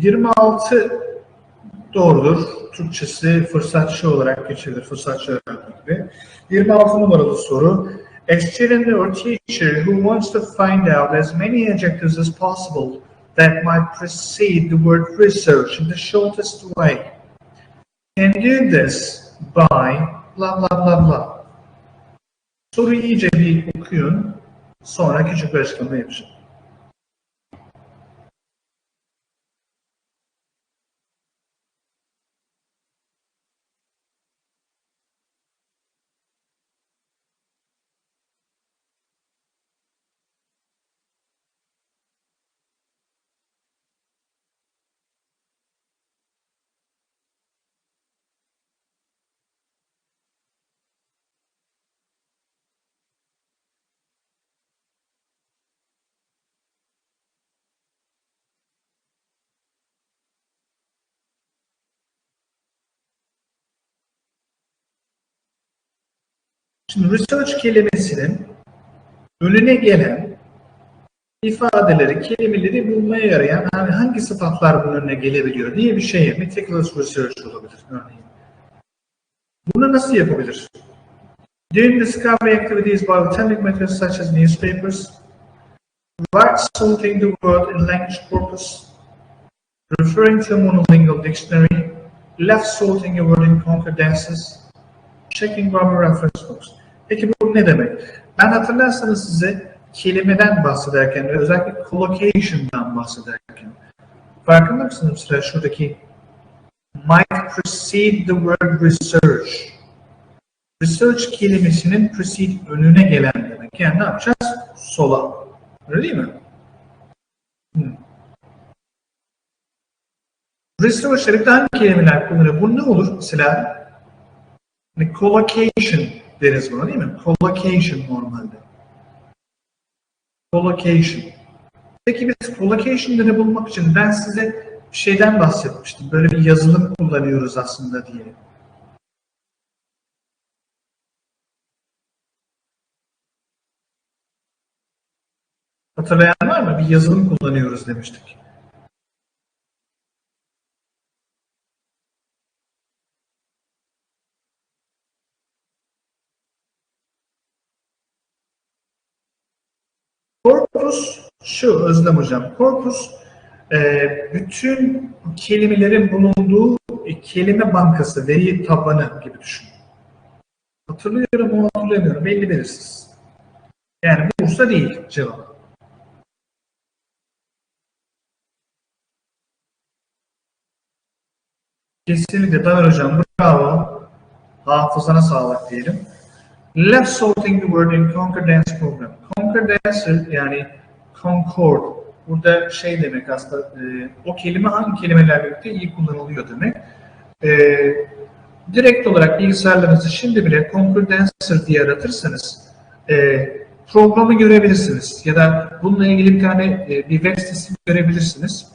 26 doğrudur. Türkçesi fırsatçı olarak geçilir. Fırsatçı öğrenmek gibi. 26 numaralı soru. A student or teacher who wants to find out as many adjectives as possible that might precede the word research in the shortest way can do this by blah blah blah blah. Soruyu iyice bir okuyun. Sonra küçük bir açıklama yapacağım. Şimdi research kelimesinin önüne gelen ifadeleri, kelimeleri bulmaya yarayan yani hangi sıfatlar bunun önüne gelebiliyor diye bir şey. Meticulous research olabilir örneğin. Bunu nasıl yapabilir? Doing discovery activities by authentic methods such as newspapers, right sorting the word in language corpus, referring to a monolingual dictionary, left sorting a word in concordances, checking grammar reference books. Peki bu ne demek? Ben hatırlarsanız size kelimeden bahsederken özellikle collocation'dan bahsederken farkında mısınız mesela şuradaki might precede the word research. Research kelimesinin precede önüne gelen demek. Yani ne yapacağız? Sola. Öyle değil mi? Hmm. Research'te hangi kelimeler kullanıyor? Bu ne olur? Mesela hani collocation deriz buna değil mi? Collocation normalde. Collocation. Peki biz collocation'ları bulmak için ben size bir şeyden bahsetmiştim. Böyle bir yazılım kullanıyoruz aslında diye. Hatırlayan var mı? Bir yazılım kullanıyoruz demiştik. Korpus şu Özlem Hocam. Korpus e, bütün kelimelerin bulunduğu e, kelime bankası, veri tabanı gibi düşün. Hatırlıyorum ama hatırlamıyorum. Belli belirsiz. Yani Bursa değil cevap. Kesinlikle Taner Hocam bravo. Hafızana sağlık diyelim. Left sorting the word in concordance program. Concordance yani concord. Burada şey demek aslında e, o kelime hangi kelimelerle birlikte iyi kullanılıyor demek. E, direkt olarak bilgisayarlarınızı şimdi bile concordancer diye aratırsanız e, programı görebilirsiniz. Ya da bununla ilgili bir tane e, bir web sitesi görebilirsiniz.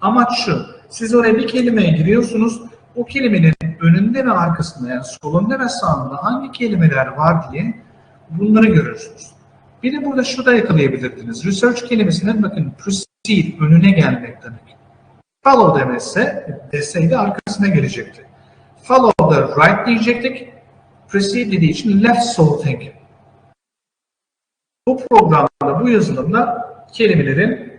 Amaç şu, siz oraya bir kelimeye giriyorsunuz, o kelimenin önünde ve arkasında yani solunda ve sağında hangi kelimeler var diye bunları görürsünüz. Bir de burada şurada yakalayabilirdiniz. Research kelimesinin bakın proceed önüne gelmek demek. Follow demezse deseydi arkasına gelecekti. Follow the right diyecektik. Proceed dediği için left sorting. Bu programda, bu yazılımda kelimelerin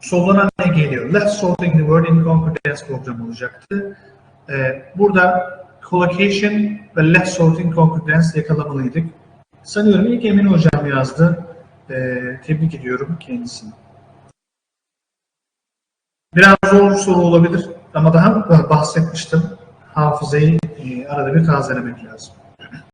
soluna ne geliyor? Left sorting the word in concordance programı olacaktı. Ee, burada collocation ve left sorting concordance yakalamalıydık. Sanıyorum ilk Emin Hocam yazdı. Ee, tebrik ediyorum kendisini. Biraz zor soru olabilir ama daha bahsetmiştim. Hafızayı e, arada bir tazelemek lazım.